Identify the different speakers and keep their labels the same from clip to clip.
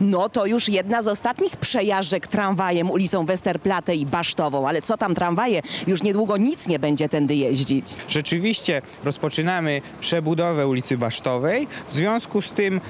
Speaker 1: No to już jedna z ostatnich przejażdżek tramwajem ulicą Westerplatte i Basztową, ale co tam tramwaje? Już niedługo nic nie będzie tędy jeździć.
Speaker 2: Rzeczywiście rozpoczynamy przebudowę ulicy Basztowej. W związku z tym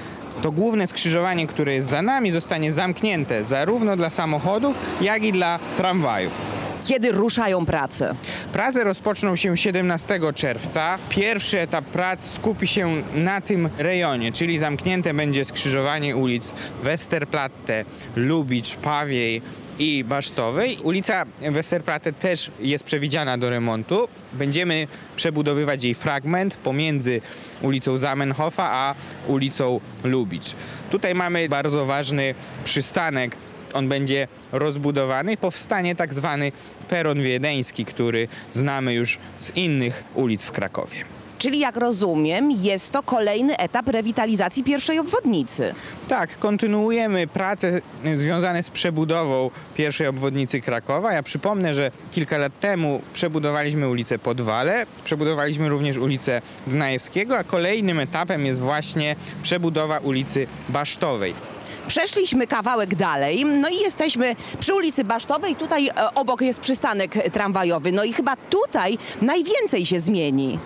Speaker 2: to główne skrzyżowanie, które jest za nami, zostanie zamknięte zarówno dla samochodów, jak i dla tramwajów.
Speaker 1: Kiedy ruszają prace?
Speaker 2: Prace rozpoczną się 17 czerwca. Pierwszy etap prac skupi się na tym rejonie, czyli zamknięte będzie skrzyżowanie ulic Westerplatte, Lubicz, Pawiej i Basztowej. Ulica Westerplatte też jest przewidziana do remontu. Będziemy przebudowywać jej fragment pomiędzy ulicą Zamenhofa a ulicą Lubicz. Tutaj mamy bardzo ważny przystanek on będzie rozbudowany. Powstanie tak zwany peron wiedeński, który znamy już z innych ulic w Krakowie.
Speaker 1: Czyli jak rozumiem, jest to kolejny etap rewitalizacji pierwszej obwodnicy.
Speaker 2: Tak, kontynuujemy prace związane z przebudową pierwszej obwodnicy Krakowa. Ja przypomnę, że kilka lat temu przebudowaliśmy ulicę Podwale, przebudowaliśmy również ulicę Gnajewskiego, a kolejnym etapem jest właśnie przebudowa ulicy Basztowej.
Speaker 1: Przeszliśmy kawałek dalej, no i jesteśmy przy ulicy Basztowej. Tutaj e, obok jest przystanek tramwajowy. No i chyba tutaj najwięcej się zmieni.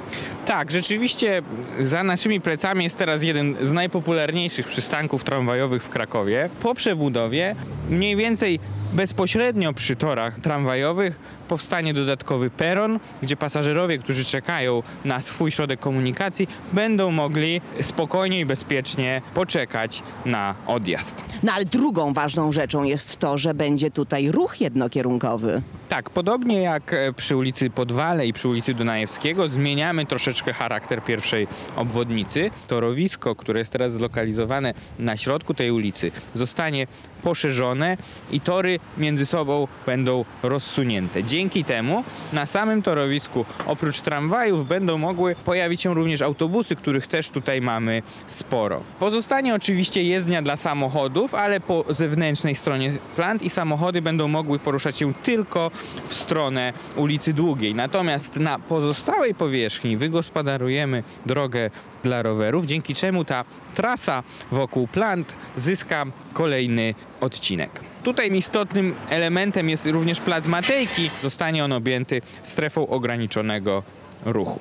Speaker 2: Tak, rzeczywiście za naszymi plecami jest teraz jeden z najpopularniejszych przystanków tramwajowych w Krakowie. Po przebudowie mniej więcej bezpośrednio przy torach tramwajowych powstanie dodatkowy peron, gdzie pasażerowie, którzy czekają na swój środek komunikacji, będą mogli spokojnie i bezpiecznie poczekać na odjazd.
Speaker 1: No ale drugą ważną rzeczą jest to, że będzie tutaj ruch jednokierunkowy.
Speaker 2: Tak, podobnie jak e, przy ulicy Podwale i przy ulicy Dunajewskiego zmieniamy troszeczkę charakter pierwszej obwodnicy. Torowisko, które jest teraz zlokalizowane na środku tej ulicy, zostanie poszerzone i tory między sobą będą rozsunięte. Dzięki temu na samym torowisku oprócz tramwajów będą mogły pojawić się również autobusy, których też tutaj mamy sporo. Pozostanie oczywiście jezdnia dla samochodów, ale po zewnętrznej stronie plant i samochody będą mogły poruszać się tylko w stronę ulicy Długiej. Natomiast na pozostałej powierzchni wygospodarujemy drogę dla rowerów, dzięki czemu ta trasa wokół plant zyska kolejny odcinek. Tutaj istotnym elementem jest również plac Matejki. Zostanie on objęty strefą ograniczonego ruchu.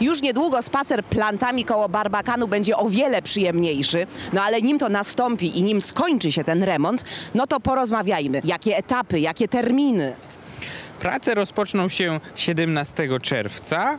Speaker 1: Już niedługo spacer plantami koło Barbakanu będzie o wiele przyjemniejszy, no ale nim to nastąpi i nim skończy się ten remont, no to porozmawiajmy. Jakie etapy, jakie terminy?
Speaker 2: Prace rozpoczną się 17 czerwca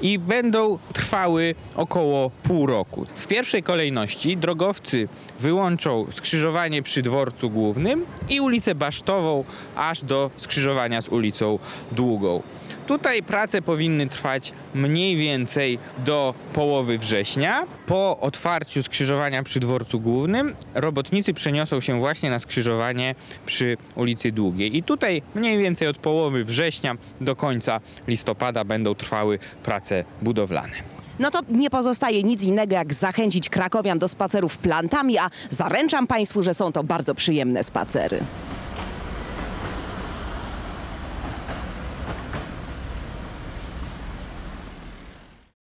Speaker 2: i będą trwały około pół roku. W pierwszej kolejności drogowcy wyłączą skrzyżowanie przy dworcu głównym i ulicę Basztową aż do skrzyżowania z ulicą Długą. Tutaj prace powinny trwać mniej więcej do połowy września. Po otwarciu skrzyżowania przy dworcu głównym robotnicy przeniosą się właśnie na skrzyżowanie przy ulicy Długiej. I tutaj mniej więcej od połowy września do końca listopada będą trwały prace budowlane.
Speaker 1: No to nie pozostaje nic innego, jak zachęcić krakowian do spacerów plantami, a zaręczam Państwu, że są to bardzo przyjemne spacery.